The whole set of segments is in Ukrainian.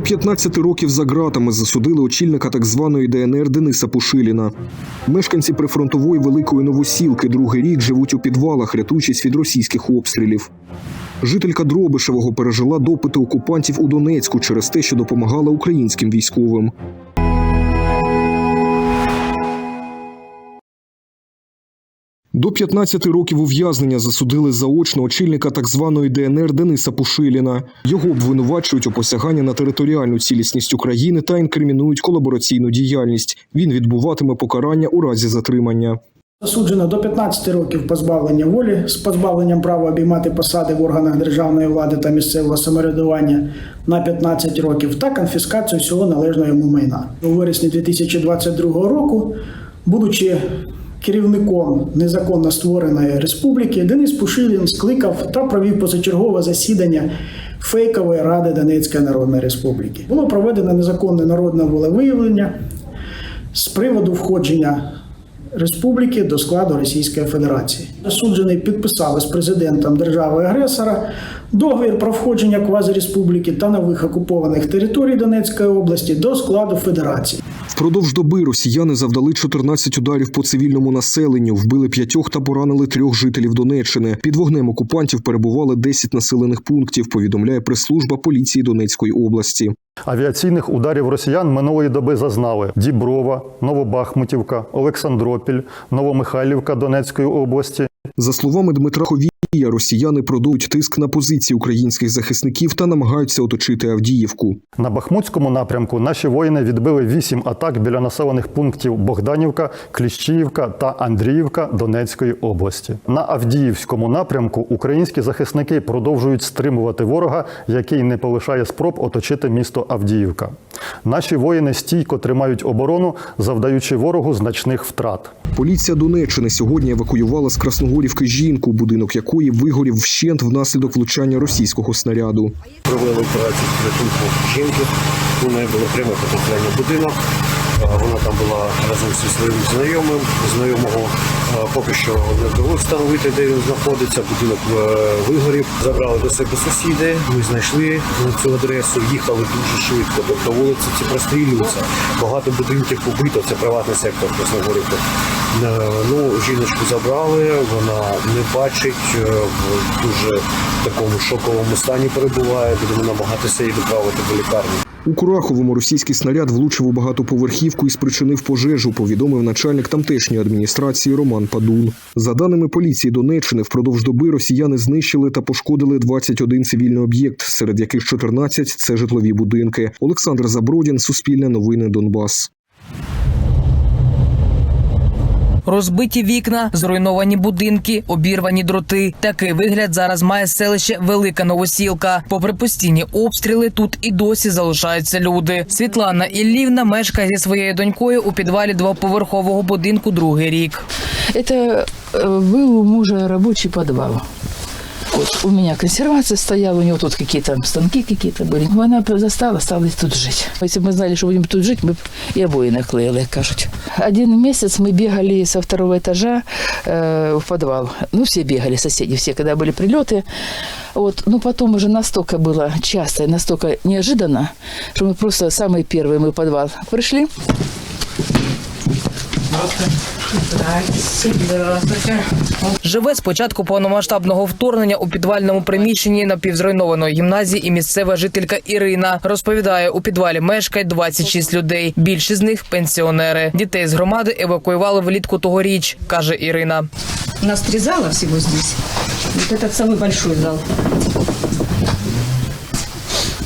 До 15 років за ґратами засудили очільника так званої ДНР Дениса Пушиліна. Мешканці прифронтової великої новосілки другий рік живуть у підвалах, рятуючись від російських обстрілів. Жителька Дробишевого пережила допити окупантів у Донецьку через те, що допомагала українським військовим. До 15 років ув'язнення засудили заочно очільника так званої ДНР Дениса Пушиліна. Його обвинувачують у посяганні на територіальну цілісність України та інкримінують колабораційну діяльність. Він відбуватиме покарання у разі затримання. Засуджено до 15 років позбавлення волі з позбавленням права обіймати посади в органах державної влади та місцевого самоврядування на 15 років та конфіскацію всього належного йому майна. У вересні 2022 року, будучи керівником незаконно створеної республіки, Денис Пушилін скликав та провів позачергове засідання фейкової ради Донецької Народної Республіки. Було проведено незаконне народне волевиявлення з приводу входження республіки до складу Російської Федерації. Засуджений підписали з президентом держави-агресора договір про входження квазиреспубліки та нових окупованих територій Донецької області до складу Федерації. Впродовж доби росіяни завдали 14 ударів по цивільному населенню, вбили п'ятьох та поранили трьох жителів Донеччини. Під вогнем окупантів перебували 10 населених пунктів. Повідомляє прес-служба поліції Донецької області. Авіаційних ударів росіян минулої доби зазнали Діброва, Новобахмутівка, Олександропіль, Новомихайлівка Донецької області. За словами Дмитра Ховія, росіяни продовжують тиск на позиції українських захисників та намагаються оточити Авдіївку. На Бахмутському напрямку наші воїни відбили вісім атак біля населених пунктів Богданівка, Кліщіївка та Андріївка Донецької області. На Авдіївському напрямку українські захисники продовжують стримувати ворога, який не полишає спроб оточити місто Авдіївка. Наші воїни стійко тримають оборону, завдаючи ворогу значних втрат. Поліція Донеччини сьогодні евакуювала з Красногорівки жінку, будинок якої вигорів вщент внаслідок влучання російського снаряду. провели операцію з рятунку жінки. У неї було пряме потрапляння будинок. Е, Вона там була разом зі своїм знайомим. Знайомого е, поки що не вдалося встановити, де він знаходиться. Будинок е, вигорів. Забрали до себе сусіди. Ми знайшли цю адресу, їхали дуже швидко. Тобто вулиці ці прострілюються. Багато будинків побито. Це приватний сектор Красногорівки. Ну, жіночку забрали, вона не бачить, в дуже такому шоковому стані перебуває. Будемо намагатися її доправити до лікарні. У Кураховому російський снаряд влучив у багатоповерхівку і спричинив пожежу, повідомив начальник тамтешньої адміністрації Роман Падун. За даними поліції Донеччини, впродовж доби росіяни знищили та пошкодили 21 цивільний об'єкт, серед яких 14 – це житлові будинки. Олександр Забродін, Суспільне новини Донбас. Розбиті вікна, зруйновані будинки, обірвані дроти. Такий вигляд зараз має селище Велика Новосілка. Попри постійні обстріли, тут і досі залишаються люди. Світлана Іллівна мешкає зі своєю донькою у підвалі двоповерхового будинку другий рік. Это э, был у мужа рабочий подвал. Вот у меня консервация стояла, у него тут какие-то станки какие-то были. Она застала, стала тут жить. Если бы мы знали, что будем тут жить, мы бы и обои наклеили, як кажуть. Один месяц мы бегали со второго этажа э, в подвал. Ну, все бегали, соседи все, когда были прилеты. Вот. Но потом уже настолько было часто и настолько неожиданно, что мы просто самые первые мы в подвал пришли. Живе з початку повномасштабного вторгнення у підвальному приміщенні напівзруйнованої гімназії і місцева жителька Ірина розповідає, у підвалі мешкає 26 людей. Більшість з них пенсіонери. Дітей з громади евакуювали влітку тогоріч, каже Ірина. У нас три зала всего здесь. Вот этот самый зал.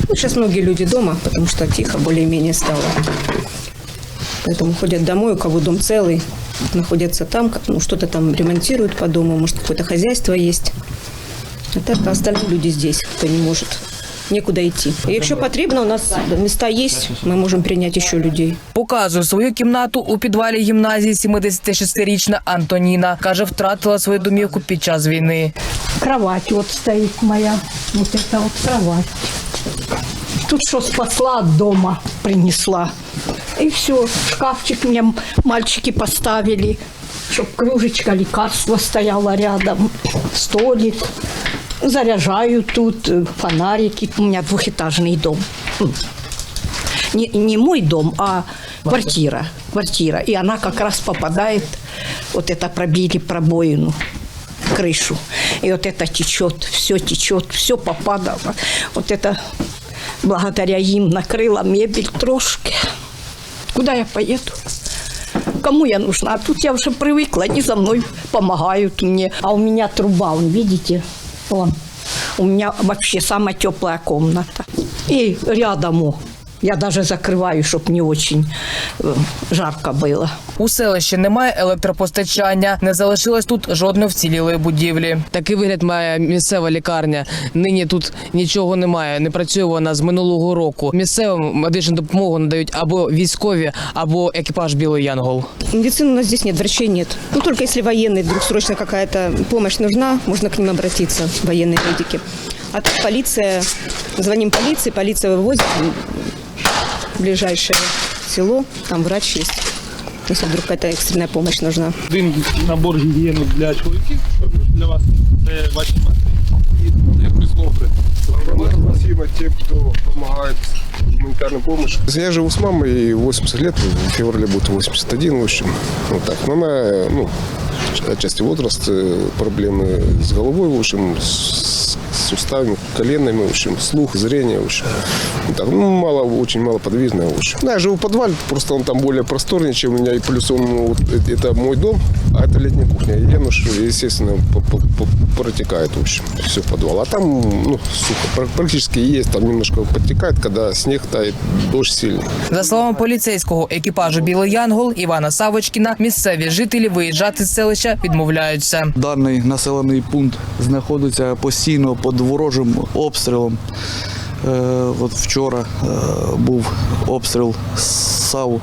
Ну, сейчас многие люди дома, потому что тихо более-менее стало. Поэтому ходят домой, у кого дом целый, находятся там, как- ну, что-то там ремонтируют по дому, может, какое-то хозяйство есть. А так остальные люди здесь, кто не может некуда идти. И Якщо потрібно, у нас места есть, мы можем принять еще людей. Показує свою кімнату у підвалі гімназії 76-річна Антоніна. Каже, втратила свою домівку під час війни. Кровать вот стоит моя. Вот это вот кровать. Тут что спасла от дома, принесла. И все, шкафчик мне мальчики поставили, чтобы кружечка лекарства стояла рядом, столик. Заряжаю тут, э, фонарики. У меня двухэтажный дом. Не, не мой дом, а квартира. Квартира. И она как раз попадает, вот это пробили пробоину крышу. И вот это течет, все течет, все попадало. Вот это благодаря им накрыла мебель трошки. Куда я поеду? Кому я нужна? А тут я уже привыкла, они за мной помогают мне. А у меня труба, вон, видите? Вон. У меня вообще самая теплая комната. И рядом, я даже закрываю, чтобы не очень э, жарко было. У селищі немає електропостачання, не залишилось тут жодної вцілілої будівлі. Такий вигляд має місцева лікарня. Нині тут нічого немає. Не працює вона з минулого року. Місцевим медичну допомогу надають або військові, або екіпаж Білий Янгол. Медицины у нас здесь нет, врачей нет. Ну, только если военные, вдруг срочно какая-то помощь нужна, можно к ним обратиться, военные медики. А тут полиция, звоним полиции, полиция вывозит в ближайшее село, там врач есть. Если вдруг какая-то экстренная помощь нужна. один набор гігієни для чоловіків, для вас це ваші матері. І як присловки. Спасибо тем, кто помогает гуманитарной помощи. Я живу с мамой, ей 80 лет, в феврале будет 81, в общем. Вот так. Но она, ну, отчасти возраст, э, проблемы с головой, в общем, с суставами, коленами, в общем, слух, зрение, в общем. Вот так. Ну, мало, очень мало подвижная, в общем. Да, я живу в подвале, просто он там более просторнее, чем у меня, и плюс он, вот, э, это мой дом, а это летняя кухня. И Януш, естественно, по- по- по- протекает, в общем, все в подвал. А там, ну, сухо, Пр- практически есть, там немножко подтекает, когда снег тает, дождь сильный. За словами поліцейського екіпажу Білий Янгол Івана Савочкіна, місцеві жителі виїжджати з селища відмовляються. Даний населений пункт знаходиться постійно під ворожим обстрілом. Е, от вчора е, був обстріл з САУ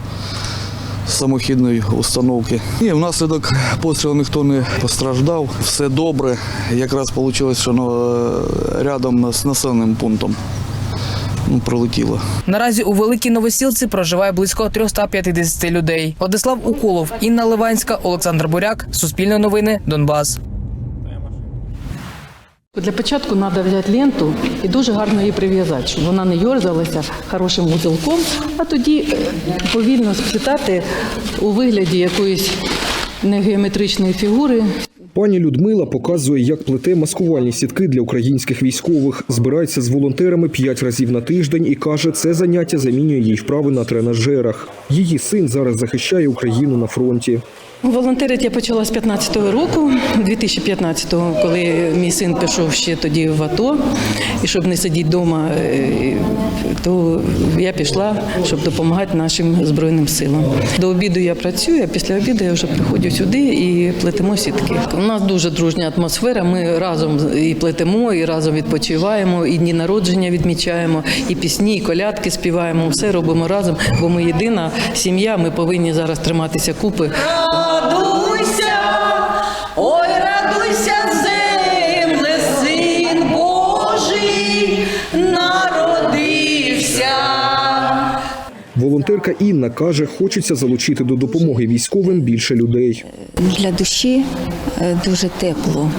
самохідної установки. І внаслідок пострілу ніхто не постраждав. Все добре. Якраз вийшло, що воно рядом з населеним пунктом ну, прилетіло. Наразі у Великій Новосілці проживає близько 350 людей. Владислав Уколов, Інна Ливанська, Олександр Буряк, Суспільне новини, Донбас. Для початку треба взяти ленту і дуже гарно її прив'язати, щоб вона не йорзалася хорошим вузелком, а тоді е, повільно сплітати у вигляді якоїсь негеометричної фігури. Пані Людмила показує, як плете маскувальні сітки для українських військових. Збирається з волонтерами п'ять разів на тиждень і каже, це заняття замінює їй вправи на тренажерах. Її син зараз захищає Україну на фронті. Волонтерити я почала з 15-го року, 2015-го, коли мій син пішов ще тоді в АТО, і щоб не сидіти вдома, е, то я пішла, щоб допомагати нашим збройним силам. До обіду я працюю, а після обіду я вже приходжу сюди і плетемо сітки. У нас дуже дружня атмосфера. Ми разом і плетемо, і разом відпочиваємо, і дні народження відмічаємо, і пісні, і колядки співаємо. Все робимо разом, бо ми єдина сім'я. Ми повинні зараз триматися купи. Радуйся, Волонтерка Інна каже, хочеться залучити до допомоги військовим більше людей. Для душі е, дуже тепло.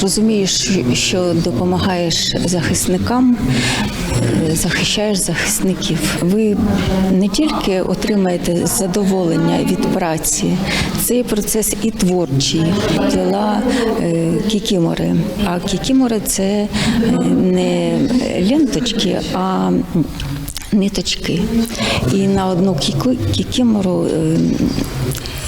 Розумієш, що допомагаєш захисникам, е, захищаєш захисників. Ви не тільки отримаєте задоволення від праці, це процес і творчий, діла е, кікімори. А кікімори це не ленточки, а ниточки. І на одну кікімору е,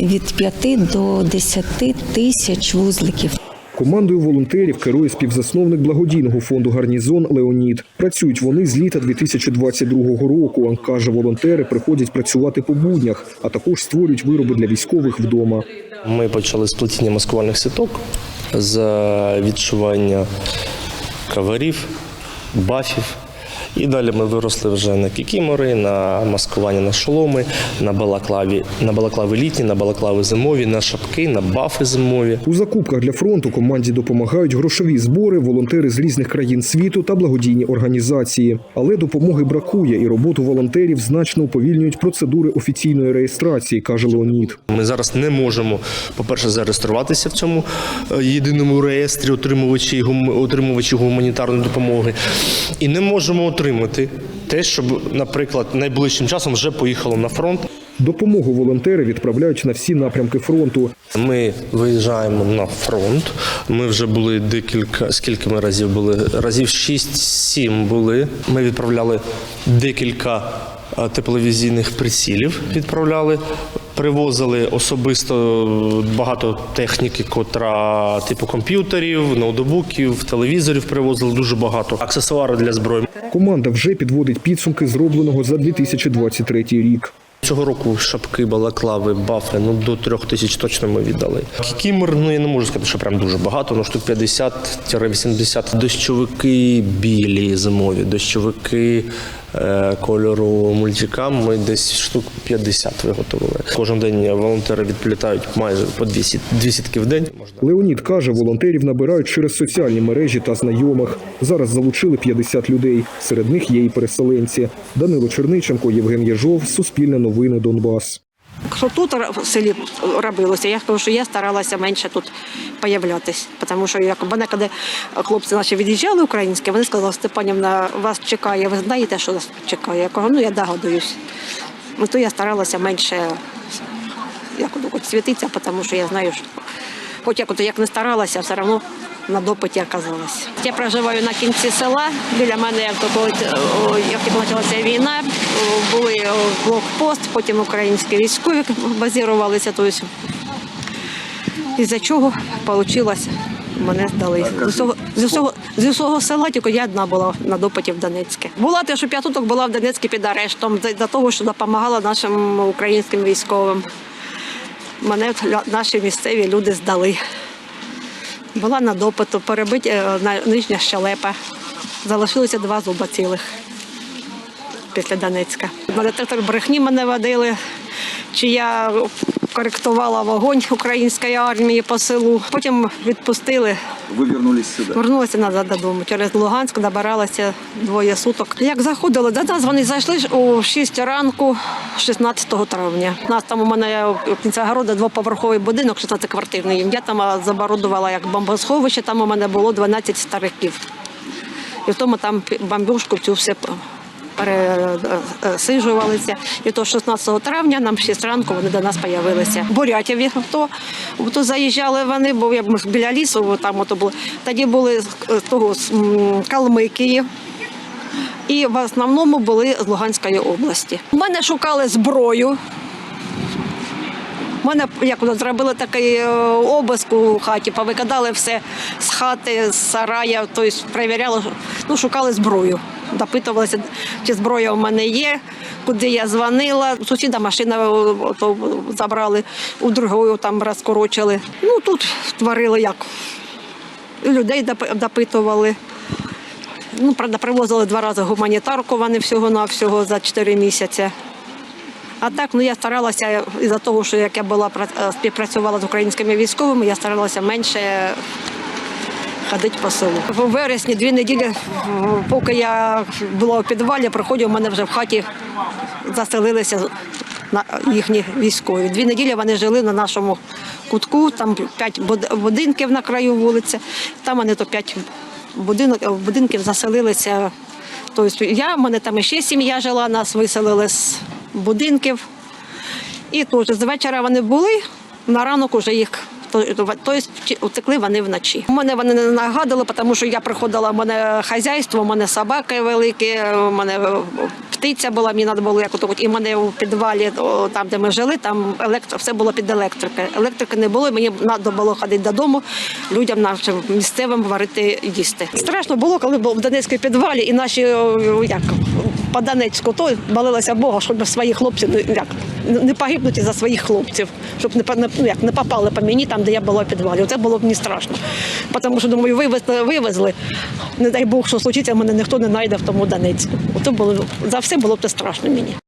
від 5 до 10 тисяч вузликів. Командою волонтерів керує співзасновник благодійного фонду Гарнізон Леонід. Працюють вони з літа 2022 року. Каже, волонтери приходять працювати по буднях, а також створюють вироби для військових вдома. Ми почали з плетіння маскувальних сіток, з відшивання каверів, бафів. І далі ми виросли вже на кікімори, на маскування на шоломи, на балаклаві, на балаклави літні, на балаклави зимові, на шапки, на бафи зимові. У закупках для фронту команді допомагають грошові збори, волонтери з різних країн світу та благодійні організації. Але допомоги бракує, і роботу волонтерів значно уповільнюють процедури офіційної реєстрації, каже Леонід. Ми зараз не можемо, по-перше, зареєструватися в цьому е, єдиному реєстрі отримувачі, гум- отримувачі гуманітарної допомоги, і не можемо отримати те, щоб, наприклад, найближчим часом вже поїхало на фронт. Допомогу волонтери відправляють на всі напрямки фронту. Ми виїжджаємо на фронт. Ми вже були декілька, скільки ми разів були? Разів 6-7 були. Ми відправляли декілька е, тепловізійних прицілів. Відправляли. Привозили особисто багато техніки, котра типу комп'ютерів, ноутбуків, телевізорів привозили дуже багато. Аксесуари для зброї. Команда вже підводить підсумки зробленого за 2023 рік. Цього року шапки, балаклави, бафи, ну до трьох тисяч точно ми віддали. Кікімор, ну я не можу сказати, що прям дуже багато, ну штук 50-80. Дощовики білі зимові, дощовики кольору мультикам ми десь штук 50 виготовили. Кожен день волонтери відплітають майже по 200, 2 сітки в день. Леонід каже, волонтерів набирають через соціальні мережі та знайомих. Зараз залучили 50 людей. Серед них є і переселенці. Данило Черниченко, Євген Єжов, Суспільне новини Донбас. Що тут в селі робилося, я кажу, що я старалася менше тут появлятись. Тому що як мене, коли хлопці наші від'їжджали українські, вони сказали, Степанівна, вас чекає, ви знаєте, що нас чекає? Я кажу, ну я догадуюсь. Ну то я старалася менше як світитися, тому що я знаю, що хоч як, як не старалася, все одно на допиті оказалась. Я проживаю на кінці села. Біля мене, як то як почалася війна, були блокпост, потім українські військові базірувалися. Тобто, із-за чого вийшло, мене здали. З усього, з, усього, з усього села тільки я одна була на допиті в Донецьке. Була те, що п'ятуток була в Донецьку під арештом за того, що допомагала нашим українським військовим. Мене наші місцеві люди здали. Була на допиту, перебиті е, нижня щелепа. Залишилося два зуба цілих після Донецька. На детектор брехні мене водили, чи я коректувала вогонь української армії по селу. Потім відпустили. Ви вернулись сюди. Вернулася назад додому. Через Луганськ добиралася двоє суток. Як заходили до нас, вони зайшли у 6 ранку 16 травня. У нас там у мене у кінця города двоповерховий будинок, 16-квартирний. Я там заборудувала як бомбосховище, там у мене було 12 стариків. І в тому там бомбюшку цю все пересиджувалися. І то 16 травня нам в 6 ранку вони до нас з'явилися. Бурятів то, то заїжджали вони, бо я біля лісу там ото було. Тоді були з того з Калмикії. І в основному були з Луганської області. У мене шукали зброю. У мене як зробили такий е, обиск у хаті, повикидали все з хати, з сарая, тобто перевіряли, ну, шукали зброю. Допитувалися, чи зброя у мене є, куди я дзвонила. Сусіда машина то забрали, у другого там розкорочили. Ну тут творили як. Людей допитували. Ну, правда, привозили два рази гуманітарку, вони всього-навсього за 4 місяці. А так, ну я старалася із-за того, що як я була е, співпрацювала з українськими військовими, я старалася менше ходити по селу. У вересні дві неділі, поки я була у підвалі, проходив, у мене вже в хаті заселилися їхні військові. Дві неділі вони жили на нашому кутку, там п'ять будинків на краю вулиці, там вони то п'ять будинків заселилися. Тобто я, в мене там ще сім'я жила, нас виселили з будинків. І теж з вечора вони були, на ранок уже їх. Тобто утекли вони вночі. Мене вони не нагадали, тому що я приходила, у мене хазяйство, у мене собаки великі, у мене птиця була, мені треба було як ото, і в мене у підвалі, там де ми жили, там електро, все було під електрикою. Електрики не було, мені треба було ходити додому, людям нашим місцевим варити їсти. Страшно було, коли був в Донецькій підвалі, і наші як по Донецьку, то молилася Бога, щоб свої хлопці ну, як не погибнуть за своїх хлопців, щоб не ну, як не попали по мені там, де я була в підвалі. Це було б не страшно. Тому що думаю, вивезли, вивезли. Не дай Бог, що случиться, мене ніхто не знайде в тому Донецьку. Ото було за все було б це страшно мені.